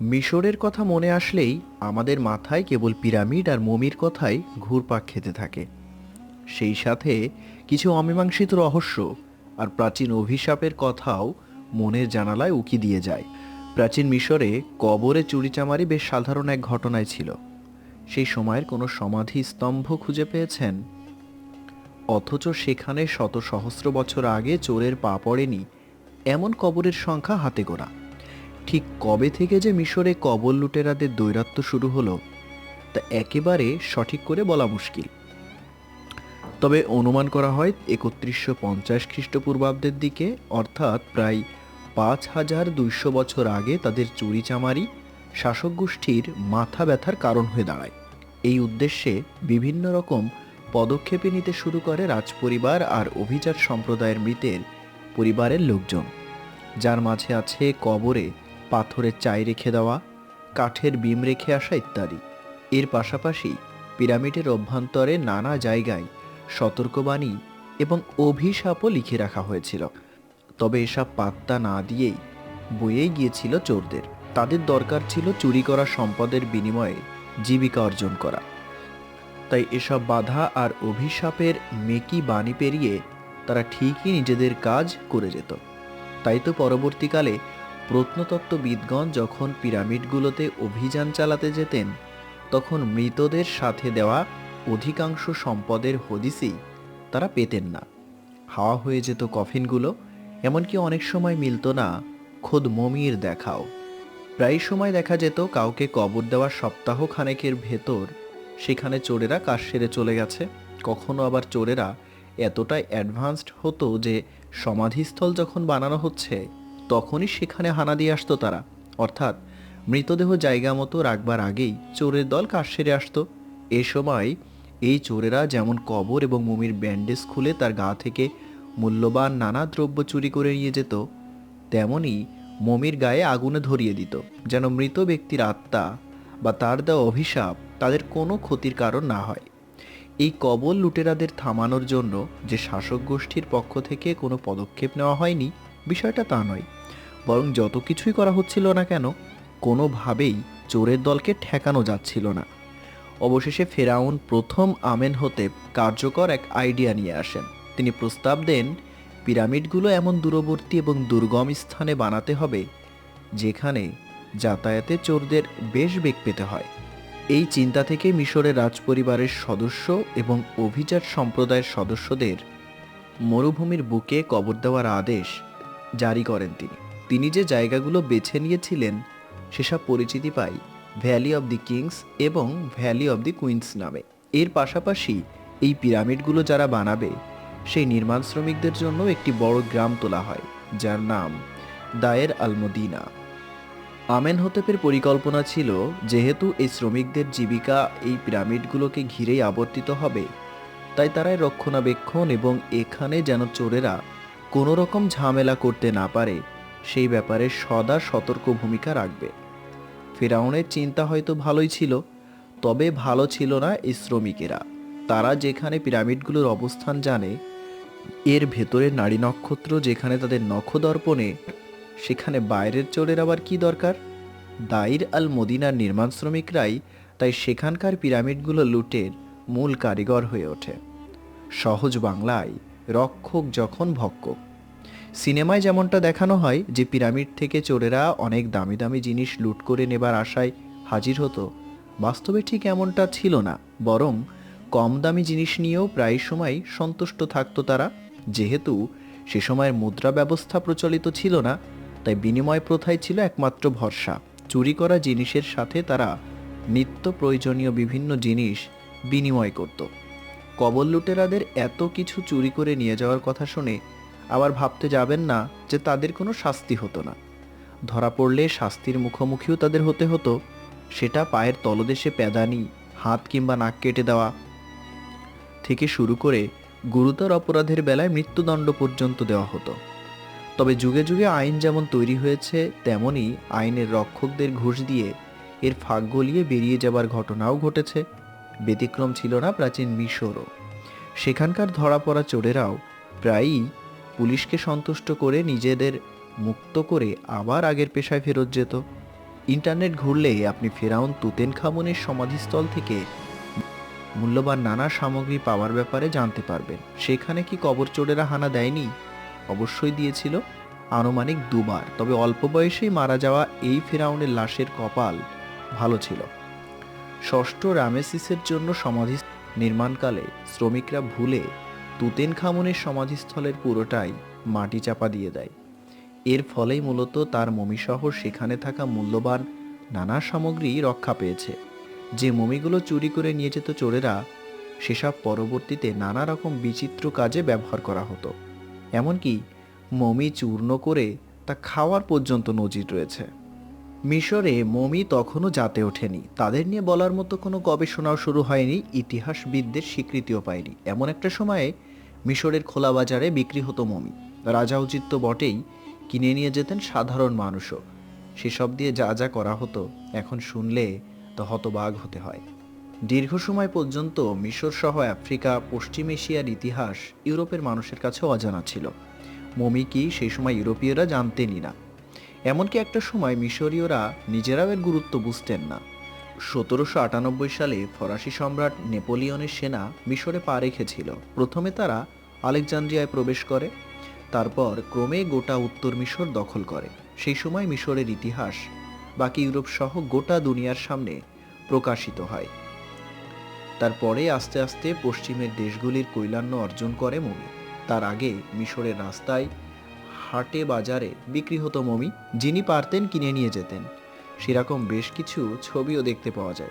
মিশরের কথা মনে আসলেই আমাদের মাথায় কেবল পিরামিড আর মমির কথাই ঘুরপাক খেতে থাকে। সেই সাথে কিছু অমীমাংসিত রহস্য আর প্রাচীন অভিশাপের কথাও মনের জানালায় উকি দিয়ে যায়। প্রাচীন মিশরে কবরে চুরিচামারি বেশ সাধারণ এক ঘটনায় ছিল। সেই সময়ের কোনো সমাধি স্তম্ভ খুঁজে পেয়েছেন? অথচ সেখানে শত সহস্র বছর আগে চোরের পা পড়েনি, এমন কবরের সংখ্যা হাতে গোনা। ঠিক কবে থেকে যে মিশরে কবর লুটেরাদের দৈরাত্য শুরু হলো, তা একেবারে সঠিক করে বলা মুশকিল। তবে অনুমান করা হয় একত্রিশশো পঞ্চাশ খ্রিস্টপূর্বাব্দের দিকে, অর্থাৎ প্রায় পাঁচ হাজার দুইশো বছর আগে তাদের চুরিচামারি শাসক গোষ্ঠীর মাথা ব্যথার কারণ হয়ে দাঁড়ায়। এই উদ্দেশ্যে বিভিন্ন রকম পদক্ষেপে নিতে শুরু করে রাজপরিবার আর অভিজাত সম্প্রদায়ের মৃতের পরিবারের লোকজন। যার মাঝে আছে কবরে পাথরের চাই রেখে দেওয়া, কাঠের বিম রেখে আসা ইত্যাদি। এর পাশাপাশি পিরামিডের অভ্যন্তরে নানা জায়গায় সতর্কবাণী এবং অভিশাপও লিখে রাখা হয়েছিল। তবে এসব পাত্তা না দিয়েই বয়েই গিয়েছিল চোরদের। তাদের দরকার ছিল চুরি করা সম্পদের বিনিময়ে জীবিকা অর্জন করা। তাই এসব বাধা আর অভিশাপের মেকি বাণী পেরিয়ে তারা ঠিকই নিজেদের কাজ করে যেত। তাই তো পরবর্তীকালে প্রত্নতত্ত্ববিদগণ যখন পিরামিডগুলোতে অভিযান চালাতে যেতেন, তখন মৃতদের সাথে দেওয়া অধিকাংশ সম্পদের হদিসই তারা পেতেন না। হাওয়া হয়ে যেত কফিনগুলো, এমনকি অনেক সময় মিলত না, খোদ মমির দেখাও। প্রায় সময় দেখা যেত কাউকে কবর দেওয়ার সপ্তাহ খানেকের ভেতর সেখানে চোরেরা কাজ সেরে চলে গেছে। কখনো আবার চোরেরা এতটাই অ্যাডভান্সড হতো যে সমাধিস্থল যখন বানানো হচ্ছে তখনই সেখানে হানা দিয়ে আসতো তারা। অর্থাৎ মৃতদেহ জায়গা মতো রাখবার আগেই চোরের দল কাজ সেরে আসতো? এ সময় এই চোরেরা যেমন কবর এবং মুমির ব্যান্ডেজ খুলে তার গা থেকে মূল্যবান নানা দ্রব্য চুরি করে নিয়ে যেত, তেমনি মমির গায়ে আগুনে ধরিয়ে দিত। যেন মৃত ব্যক্তির আত্মা বা তার দেওয়া অভিশাপ তাদের কোনো ক্ষতির কারণ না হয়। এই কবল লুটেরাদের থামানোর জন্য যে শাসক গোষ্ঠীর পক্ষ থেকে কোনো পদক্ষেপ নেওয়া হয়নি বিষয়টা তা নয়। বরং যত কিছুই করা হচ্ছিল না কেন, কোনোভাবেই চোরের দলকে ঠেকানো যাচ্ছিল না। অবশেষে ফেরাউন প্রথম আমেন হতে কার্যকর এক আইডিয়া নিয়ে আসেন। তিনি প্রস্তাব দেন, পিরামিডগুলো এমন দূরবর্তী এবং দুর্গম স্থানে বানাতে হবে, যেখানে যাতায়াতে চোরদের বেশ বেগ পেতে হয়। এই চিন্তা থেকে মিশরের রাজপরিবারের সদস্য এবং অভিজাত সম্প্রদায়ের সদস্যদের মরুভূমির বুকে কবর দেওয়ার আদেশ জারি করেন তিনি। তিনি যে জায়গাগুলো বেছে নিয়েছিলেন, সেসব পরিচিতি পাই ভ্যালি অব দি কিংস এবং ভ্যালি অব দি কুইন্স নামে। এর পাশাপাশি এই পিরামিডগুলো যারা বানাবে, সেই নির্মাণ শ্রমিকদের জন্য একটি বড় গ্রাম তোলা হয়, যার নাম দায়ের আলমদিনা আমেন হতেপের পরিকল্পনা ছিল, যেহেতু এই শ্রমিকদের জীবিকা এই পিরামিডগুলোকে ঘিরেই আবর্তিত হবে, তাই তারাই রক্ষণাবেক্ষণ এবং এখানে যেন চোরেরা কোনো রকম ঝামেলা করতে না পারে, সেই ব্যাপারে সদা সতর্ক ভূমিকা রাখবে। ফেরাউনের চিন্তা হয়তো ভালোই ছিল, তবে ভালো ছিল না এই শ্রমিকেরা। তারা যেখানে পিরামিডগুলোর অবস্থান জানে, এর ভেতরে নারী নক্ষত্র যেখানে তাদের নখদর্পণে, সেখানে বাইরের চোরের আবার কি দরকার? দাইর আল মদিনার নির্মাণ শ্রমিকরাই তাই সেখানকার পিরামিডগুলো লুটের মূল কারিগর হয়ে ওঠে। সহজ বাংলায় রক্ষক যখন ভক্ষক। সিনেমায় যেমনটা দেখানো হয় যে পিরামিড থেকে চোরেরা অনেক দামি দামি জিনিস লুট করে নেবার আশায় হাজির হতো, বাস্তবে ঠিক এমনটা ছিল না, বরং কম দামি জিনিস নিয়েও প্রায় সময় সন্তুষ্ট থাকতো তারা। যেহেতু সে সময়ের মুদ্রা ব্যবস্থা প্রচলিত ছিল না, তাই বিনিময় প্রথাই ছিল একমাত্র ভরসা। চুরি করা জিনিসের সাথে তারা নিত্য প্রয়োজনীয় বিভিন্ন জিনিস বিনিময় করত। কবল লুটেরাদের এত কিছু চুরি করে নিয়ে যাওয়ার কথা শুনে আবার ভাবতে যাবেন না যে তাদের কোনো শাস্তি হতো না। ধরা পড়লে শাস্তির মুখোমুখিও তাদের হতে হতো। সেটা পায়ের তলদেশে প্যাদানি হাত কিংবা নাক কেটে দেওয়া। থেকে শুরু করে গুরুতর অপরাধের বেলায় মৃত্যুদণ্ড পর্যন্ত দেওয়া হতো। তবে যুগে যুগে আইন যেমন তৈরি হয়েছে তেমনই আইনের রক্ষকদের ঘুষ দিয়ে এর ফাঁক গলিয়ে বেরিয়ে যাবার ঘটনাও ঘটেছে। ব্যতিক্রম ছিল না প্রাচীন মিশরও। সেখানকার ধরা পড়া চোরেরাও প্রায়ই পুলিশকে সন্তুষ্ট করে নিজেদের মুক্ত করে আবার আগের পেশায় ফেরত যেত। ইন্টারনেট ঘুরলে আপনি ফেরাউন তুতেন খামনের সমাধিস্থল থেকে মূল্যবান নানা সামগ্রী পাওয়ার ব্যাপারে জানতে পারবেন। সেখানে কি কবর চোরেরা হানা দেয়নি? অবশ্যই দিয়েছিল আনুমানিক দুবার, তবে অল্প বয়সেই মারা যাওয়া এই ফেরাউনের লাশের কপাল ভালো ছিল। ষষ্ঠ রামেসিসের জন্য সমাধি নির্মাণকালে শ্রমিকরা ভুলে তুতেন খামনের সমাধিস্থলের পুরোটাই মাটি চাপা দিয়ে দেয়। এর ফলেই মূলত তার মমিসহ সেখানে থাকা মূল্যবান নানা সামগ্রী রক্ষা পেয়েছে। যে মমিগুলো চুরি করে নিয়ে যেত চোরেরা, সেসব পরবর্তীতে নানা রকম বিচিত্র কাজে ব্যবহার করা হতো। এমনকি মমি চূর্ণ করে তা খাওয়ার পর্যন্ত নজির রয়েছে। মিশরে মমি তখনও জাতে ওঠেনি। তাদের নিয়ে বলার মতো কোনো গবেষণাও শুরু হয়নি, ইতিহাসবিদদের স্বীকৃতিও পায়নি। এমন একটা সময়ে মিশরের খোলা বাজারে বিক্রি হতো মমি। রাজা উচিত তো বটেই কিনে নিয়ে যেতেন সাধারণ মানুষও। সেসব দিয়ে যা যা করা হতো, এখন শুনলে তো হতবাগ হতে হয়। দীর্ঘ সময় পর্যন্ত মিশর সহ আফ্রিকা, পশ্চিম এশিয়ার ইতিহাস ইউরোপের মানুষের কাছে অজানা ছিল। মমি কি সেই সময় ইউরোপীয়রা জানতেনই না। এমনকি একটা সময় মিশরীয়রা নিজেরাও এর গুরুত্ব বুঝতেন না। সতেরোশো আটানব্বই সালে ফরাসি সম্রাট নেপোলিয়নের সেনা মিশরে পা রেখেছিল। প্রথমে তারা আলেকজান্দ্রিয়ায় প্রবেশ করে, তারপর ক্রমে গোটা উত্তর মিশর দখল করে। সেই সময় মিশরের ইতিহাস বাকি ইউরোপ সহ গোটা দুনিয়ার সামনে প্রকাশিত হয়। তারপরে আস্তে আস্তে পশ্চিমের দেশগুলির কৈলান্য অর্জন করে মমি তার আগে মিশরের রাস্তায় হাটে বাজারে বিক্রি হতো মমি যিনি পারতেন কিনে নিয়ে যেতেন। সেরকম বেশ কিছু ছবিও দেখতে পাওয়া যায়।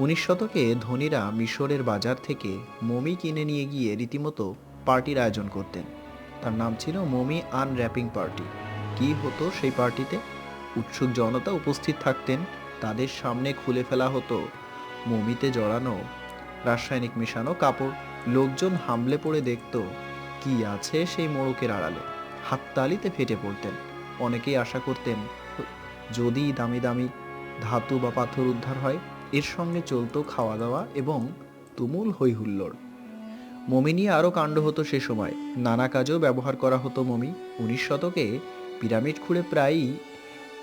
উনিশ শতকে ধনীরা মিশরের বাজার থেকে মমি কিনে নিয়ে গিয়ে রীতিমতো পার্টির আয়োজন করতেন। তার নাম ছিল মমি আনর্যাপিং পার্টি। কি হতো সেই পার্টিতে? উৎসুক জনতা উপস্থিত থাকতেন। তাদের সামনে খুলে ফেলা হতো মমিতে জড়ানো রাসায়নিক মেশানো কাপড়। লোকজন হামলে পড়ে দেখত, কি আছে সেই মোড়কের আড়ালে? হাততালিতে ফেটে পড়তেন। অনেকেই আশা করতেন, যদি দামি দামি ধাতু বা পাথর উদ্ধার হয়, এর সঙ্গে চলতো খাওয়া দাওয়া এবং তুমুল হৈ হুল্লোড় মমি নিয়ে আরও কাণ্ড হতো সে সময়। নানা কাজেও ব্যবহার করা হতো মমি। উনিশ শতকে পিরামিড খুঁড়ে প্রায়ই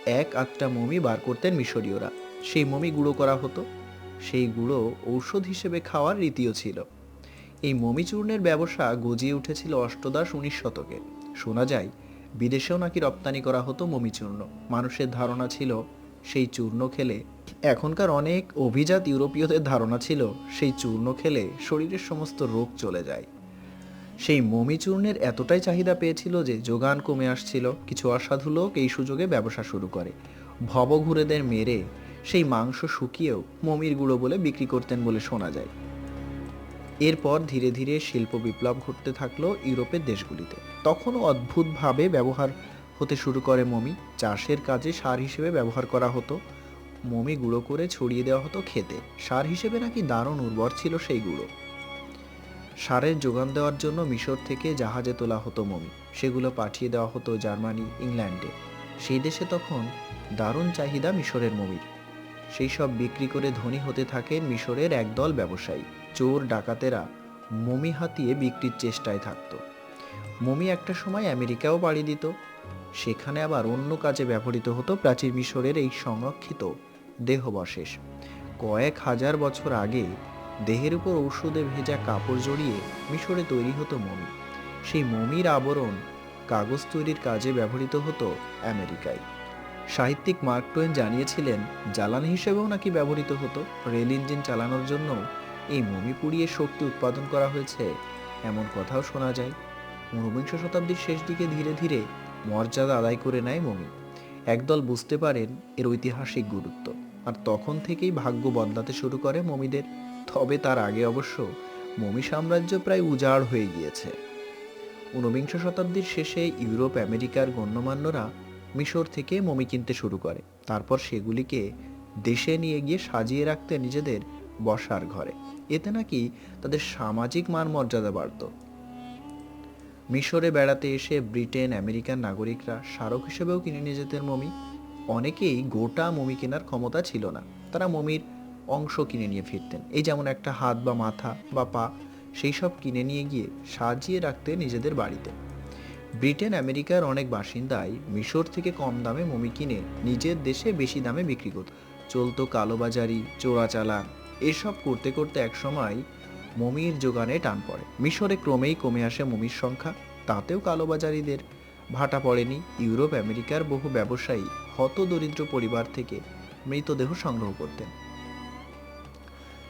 এক আটটা মমি বার করতেন মিশরীয়রা। সেই মমি গুঁড়ো করা হতো। সেই গুঁড়ো ঔষধ হিসেবে খাওয়ার রীতিও ছিল। এই মমি চূর্ণের ব্যবসা গজিয়ে উঠেছিল অষ্টদশ উনিশ শতকে। শোনা যায়, বিদেশেও নাকি রপ্তানি করা হতো মমি চূর্ণ। মানুষের ধারণা ছিল, সেই চূর্ণ খেলে, এখনকার অনেক অভিজাত ইউরোপীয়দের ধারণা ছিল, সেই চূর্ণ খেলে শরীরের সমস্ত রোগ চলে যায়। সেই মমি চূর্ণের এতটাই চাহিদা পেয়েছিল যে যোগান কমে আসছিল, কিছু অসাধু লোক এই সুযোগে ব্যবসা শুরু করে। ভবঘুরেদের মেরে সেই মাংস শুকিয়েও মমির গুঁড়ো বলে বিক্রি করতেন বলে শোনা যায়। এরপর ধীরে ধীরে শিল্প বিপ্লব ঘটতে থাকল ইউরোপের দেশগুলিতে। তখনও অদ্ভুতভাবে ব্যবহার হতে শুরু করে মমি। চাষের কাজে সার হিসেবে ব্যবহার করা হতো। মমি গুঁড়ো করে ছড়িয়ে দেওয়া হতো খেতে। সার হিসেবে নাকি দারুণ উর্বর ছিল সেই গুঁড়ো। সারের যোগান দেওয়ার জন্য মিশর থেকে জাহাজে তোলা হতো মমি। সেগুলো পাঠিয়ে দেওয়া হতো জার্মানি, ইংল্যান্ডে। সেই দেশে তখন দারুণ চাহিদা মিশরের মমির। সেই সব বিক্রি করে ধনী হতে থাকেন মিশরের একদল ব্যবসায়ী। চোর ডাকাতেরা মমি হাতিয়ে বিক্রির চেষ্টায় থাকত। মমি একটা সময় আমেরিকাও পাড়ি দিত। সেখানে আবার অন্য কাজে ব্যবহৃত হতো প্রাচীন মিশরের এই সংরক্ষিত দেহবশেষ। কয়েক হাজার বছর আগে দেহের উপর ঔষধে ভেজা কাপড় জড়িয়ে মিশরে তৈরি হতো মমি। সেই মমির আবরণ কাগজ তৈরির কাজে ব্যবহৃত হতো আমেরিকায়। সাহিত্যিক মার্ক টোয়েন জানিয়েছিলেন, জ্বালানি হিসেবেও নাকি ব্যবহৃত হতো। রেল ইঞ্জিন চালানোর জন্য এই মমি পুড়িয়ে শক্তি উৎপাদন করা হয়েছে। এমন কথাও শোনা যায়। ঊনবিংশ শতাব্দীর শেষ দিকে ধীরে ধীরে মর্যাদা আদায় করে নেয় মমি। একদল বুঝতে পারেন এর ঐতিহাসিক গুরুত্ব। আর তখন থেকেই ভাগ্য বদলাতে শুরু করে মমিদের। তবে তার আগে অবশ্য মমি সাম্রাজ্য প্রায় উজাড় হয়ে গিয়েছে। ঊনবিংশ শতাব্দীর শেষে ইউরোপ, আমেরিকার গণ্যমান্যরা মিশর থেকে মমি কিনতে শুরু করে। তারপর সেগুলিকে দেশে নিয়ে গিয়ে সাজিয়ে রাখতে নিজেদের বসার ঘরে। এতে নাকি তাদের সামাজিক মান মর্যাদা বাড়ত। মিশরে বেড়াতে এসে ব্রিটেন, আমেরিকান নাগরিকরা স্মারক হিসেবেও কিনে নিয়ে যেতেন মমি। অনেকেই গোটা মমি কেনার ক্ষমতা ছিল না। তারা মমির অংশ কিনে নিয়ে ফিরতেন। এই যেমন একটা হাত বা মাথা বা পা, সেই সব কিনে নিয়ে গিয়ে সাজিয়ে রাখতে নিজেদের বাড়িতে। ব্রিটেন, আমেরিকার অনেক বাসিন্দাই মিশর থেকে কম দামে মমি কিনে নিজের দেশে বেশি দামে বিক্রি করত। চলতো কালোবাজারি চোরাচালান এসব করতে করতে একসময় মমির যোগানে টান পড়ে। মিশরে ক্রমেই কমে আসে মমির সংখ্যা, তাতেও কালোবাজারিদের ভাটা পড়েনি। ইউরোপ, আমেরিকার বহু ব্যবসায়ী হত দরিদ্র পরিবার থেকে মৃতদেহ সংগ্রহ করতেন।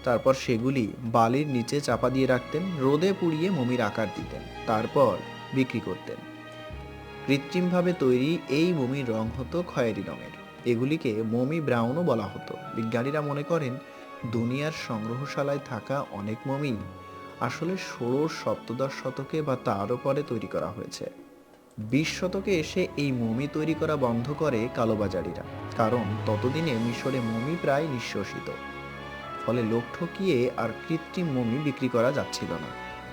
তারপর সেগুলি বালির নিচে চাপা দিয়ে রাখতেন, রোদে পুড়িয়ে মমির আকার দিতেন, তারপর বিক্রি করতেন। কৃত্রিমভাবে তৈরি এই মমির রং হতো খয়েরি রঙের। এগুলিকে মমি ব্রাউনও বলা হতো। বিজ্ঞানীরা মনে করেন দুনিয়ার সংগ্রহশালায় থাকা অনেক মমি আসলে ষোড়শ সপ্তদশ শতকে বা তারও পরে তৈরি করা হয়েছে। বিশ শতকে এসে এই মমি তৈরি করা বন্ধ করে কালোবাজারিরা, কারণ ততদিনে মিশরে মমি প্রায় নিঃশ্বসিত ফলে লোক ঠকিয়ে আর কৃত্রিম মমি বিক্রি করা যাচ্ছিল না।